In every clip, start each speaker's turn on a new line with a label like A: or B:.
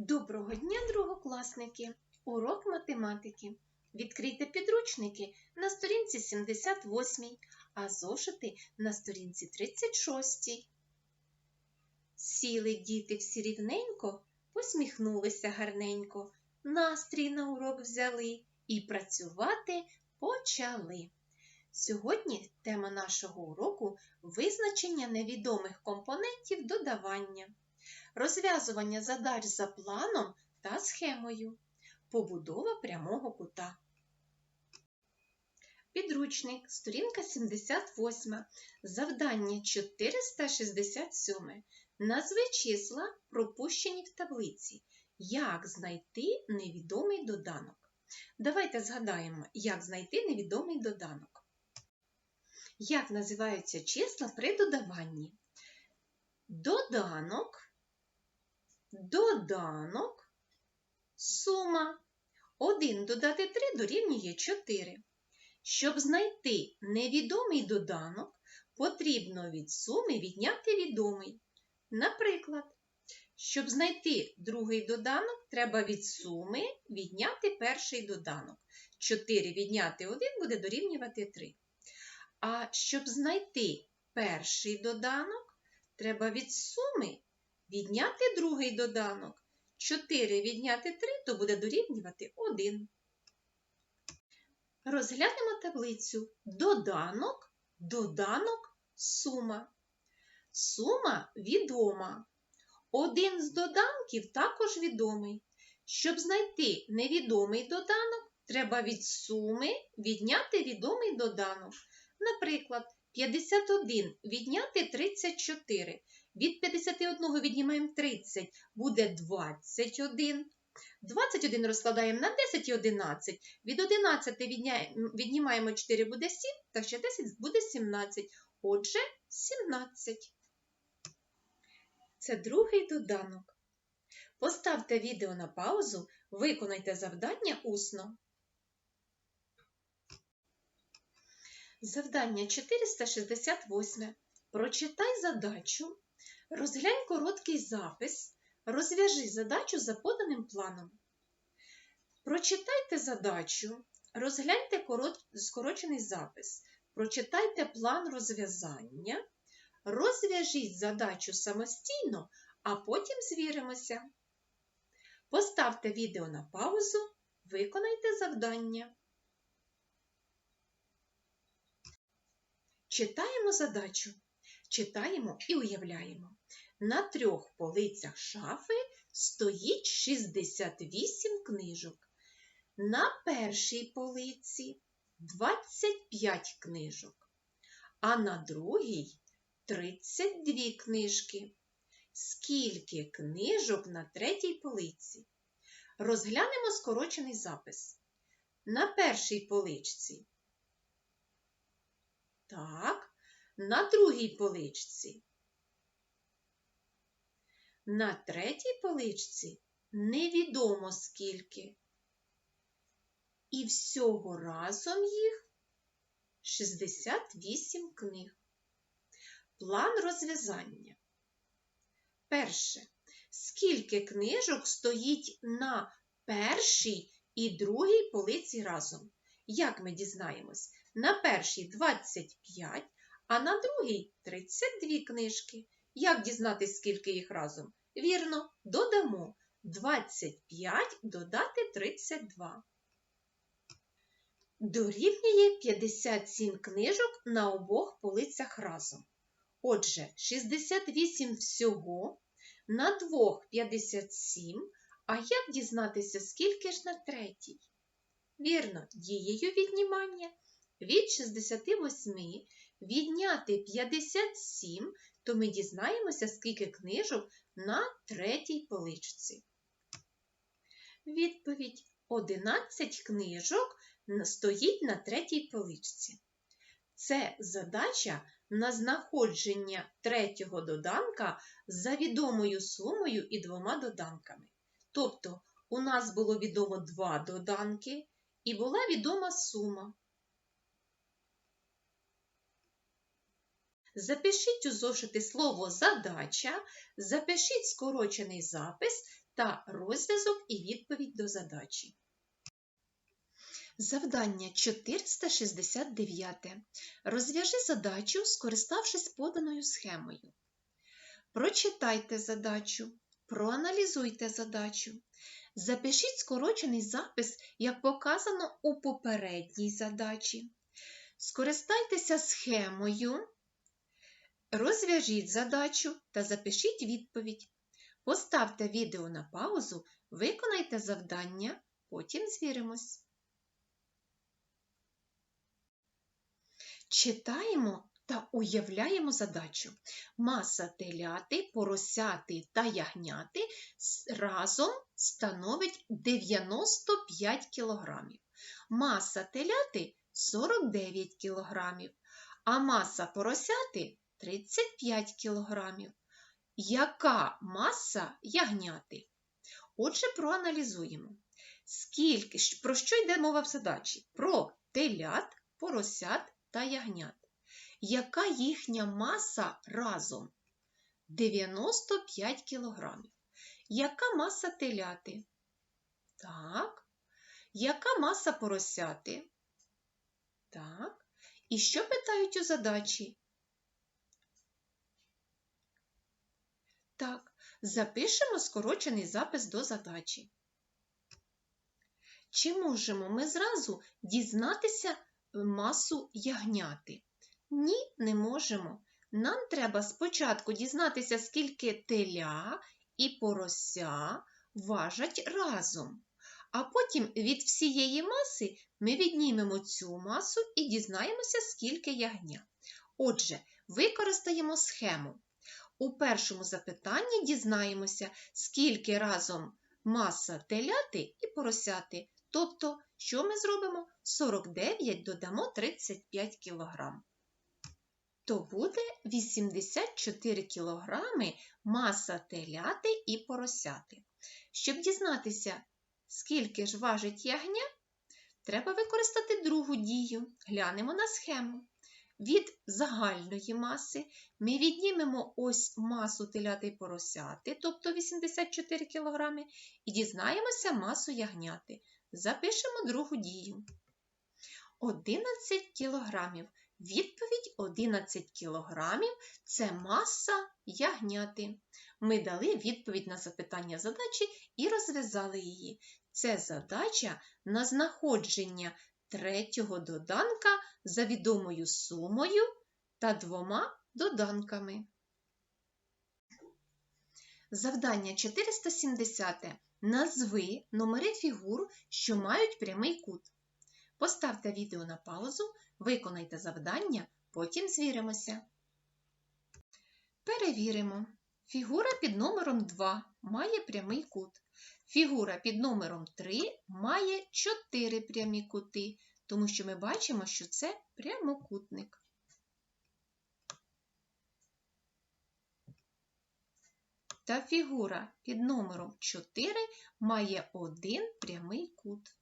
A: Доброго дня, другокласники! Урок математики. Відкрийте підручники на сторінці 78, а зошити на сторінці 36. Сіли діти всі рівненько, посміхнулися гарненько, настрій на урок взяли і працювати почали. Сьогодні тема нашого уроку визначення невідомих компонентів додавання розв'язування задач за планом та схемою, побудова прямого кута. Підручник, сторінка 78, завдання 467. Назви числа, пропущені в таблиці. Як знайти невідомий доданок? Давайте згадаємо, як знайти невідомий доданок. Як називаються числа при додаванні? Доданок доданок, сума. 1 додати 3 дорівнює 4. Щоб знайти невідомий доданок, потрібно від суми відняти відомий. Наприклад, щоб знайти другий доданок, треба від суми відняти перший доданок. 4 відняти 1 буде дорівнювати 3. А щоб знайти перший доданок, треба від суми Відняти другий доданок. 4 відняти 3, то буде дорівнювати 1. Розглянемо таблицю доданок, доданок, сума. Сума відома. Один з доданків також відомий. Щоб знайти невідомий доданок, треба від суми відняти відомий доданок. Наприклад, 51 відняти 34. Від 51 віднімаємо 30, буде 21. 21 розкладаємо на 10 і 11. Від 11 віднімаємо 4 буде 7, так ще 10 буде 17. Отже, 17. Це другий доданок. Поставте відео на паузу, виконайте завдання усно. Завдання 468. Прочитай задачу Розглянь короткий запис, розв'яжи задачу за поданим планом. Прочитайте задачу, розгляньте скорочений запис, прочитайте план розв'язання, розв'яжіть задачу самостійно, а потім звіримося. Поставте відео на паузу, виконайте завдання. Читаємо задачу. Читаємо і уявляємо. На трьох полицях шафи стоїть 68 книжок. На першій полиці 25 книжок, а на другій 32 книжки. Скільки книжок на третій полиці? Розглянемо скорочений запис. На першій поличці. Так, на другій поличці. На третій поличці невідомо скільки. І всього разом їх 68 книг. План розв'язання. Перше. Скільки книжок стоїть на першій і другій полиці разом? Як ми дізнаємось? На першій 25, а на другій 32 книжки. Як дізнатись, скільки їх разом? Вірно, додамо 25 додати 32. Дорівнює 57 книжок на обох полицях разом. Отже, 68 всього, на двох 57. А як дізнатися, скільки ж на третій? Вірно, дією віднімання. Від 68 відняти 57, то ми дізнаємося, скільки книжок на третій поличці. Відповідь 11 книжок стоїть на третій поличці. Це задача на знаходження третього доданка за відомою сумою і двома доданками. Тобто, у нас було відомо два доданки і була відома сума. Запишіть у зошити слово задача, запишіть скорочений запис та розв'язок і відповідь до задачі. Завдання 469. Розв'яжи задачу, скориставшись поданою схемою. Прочитайте задачу, проаналізуйте задачу. Запишіть скорочений запис, як показано у попередній задачі. Скористайтеся схемою, розв'яжіть задачу та запишіть відповідь. Поставте відео на паузу, виконайте завдання, потім звіримось. Читаємо та уявляємо задачу. Маса теляти, поросяти та ягняти разом становить 95 кг. Маса теляти 49 кг, а маса поросяти 35 кг. Яка маса ягняти? Отже, проаналізуємо. Скільки, про що йде мова в задачі? Про телят, поросят та ягнят. Яка їхня маса разом? 95 кілограмів. Яка маса теляти? Так. Яка маса поросяти? Так. І що питають у задачі? Так, запишемо скорочений запис до задачі. Чи можемо ми зразу дізнатися масу ягняти? Ні, не можемо. Нам треба спочатку дізнатися, скільки теля і порося важать разом. А потім від всієї маси ми віднімемо цю масу і дізнаємося, скільки ягня. Отже, використаємо схему. У першому запитанні дізнаємося, скільки разом маса теляти і поросяти. Тобто, що ми зробимо? 49 додамо 35 кг. То буде 84 кг маса теляти і поросяти. Щоб дізнатися, скільки ж важить ягня, треба використати другу дію. Глянемо на схему. Від загальної маси ми віднімемо ось масу теляти і поросяти, тобто 84 кг, і дізнаємося масу ягняти. Запишемо другу дію. 11 кг. Відповідь 11 кг – це маса ягняти. Ми дали відповідь на запитання задачі і розв'язали її. Це задача на знаходження третього доданка за відомою сумою та двома доданками. Завдання 470. Назви номери фігур, що мають прямий кут. Поставте відео на паузу, виконайте завдання, потім звіримося. Перевіримо. Фігура під номером 2 має прямий кут. Фігура під номером 3 має 4 прямі кути, тому що ми бачимо, що це прямокутник. Та фігура під номером 4 має один прямий кут.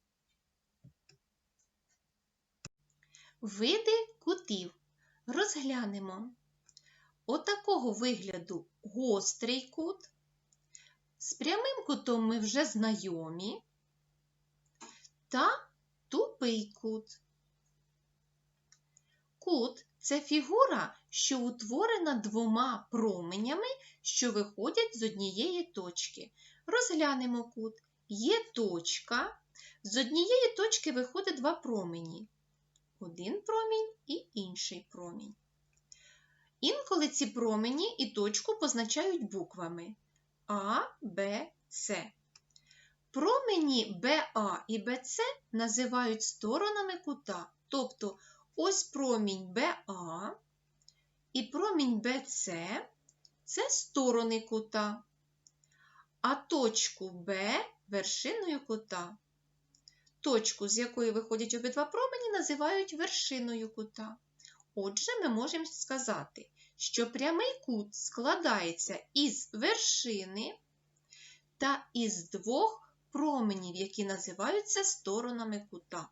A: Види кутів розглянемо. Отакого вигляду гострий кут. З прямим кутом ми вже знайомі. Та тупий кут. Кут це фігура, що утворена двома променями, що виходять з однієї точки. Розглянемо кут. Є точка. З однієї точки виходить два промені. Один промінь і інший промінь. Інколи ці промені і точку позначають буквами А, Б, С. Промені БА і БЦ називають сторонами кута. Тобто ось промінь БА і промінь БЦ це сторони кута, а точку Б вершиною кута. Точку, з якої виходять обидва промені, називають вершиною кута. Отже, ми можемо сказати, що прямий кут складається із вершини та із двох променів, які називаються сторонами кута.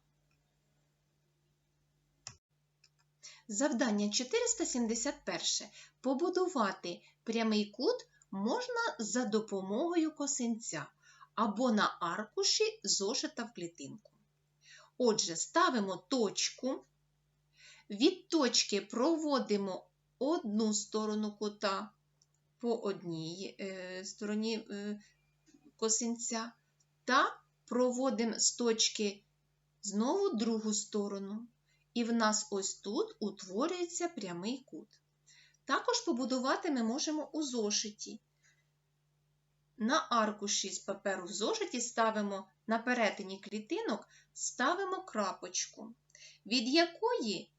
A: Завдання 471. Побудувати прямий кут можна за допомогою косинця або на аркуші зошита в клітинку. Отже, ставимо точку, від точки проводимо одну сторону кута по одній е, стороні е, косинця та проводимо з точки знову другу сторону. І в нас ось тут утворюється прямий кут. Також побудувати ми можемо у зошиті. На аркуші з паперу в зошиті ставимо на перетині клітинок ставимо крапочку, від якої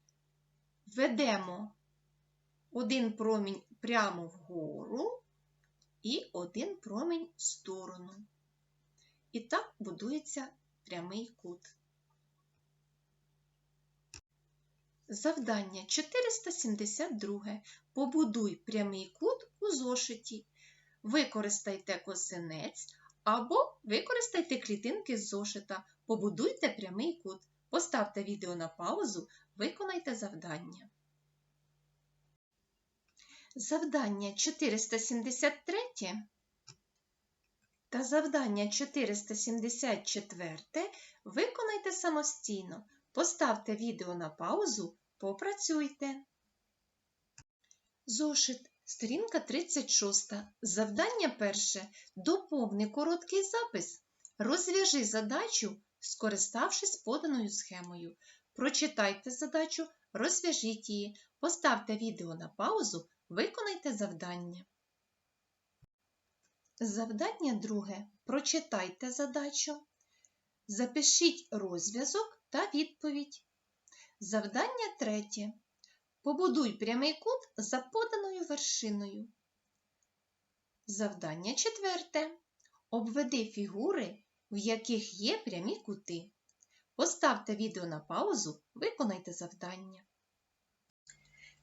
A: ведемо один промінь прямо вгору і один промінь в сторону. І так будується прямий кут. Завдання 472. Побудуй прямий кут у зошиті. Використайте косинець або використайте клітинки з зошита. Побудуйте прямий кут. Поставте відео на паузу, виконайте завдання. Завдання 473 та завдання 474 виконайте самостійно. Поставте відео на паузу, попрацюйте. Зошит, сторінка 36. Завдання перше. Доповни короткий запис. Розв'яжи задачу, скориставшись поданою схемою. Прочитайте задачу, розв'яжіть її, поставте відео на паузу, виконайте завдання. Завдання друге. Прочитайте задачу. Запишіть розв'язок та відповідь. Завдання третє. Побудуй прямий кут за поданою вершиною. Завдання четверте. Обведи фігури, в яких є прямі кути. Поставте відео на паузу, виконайте завдання.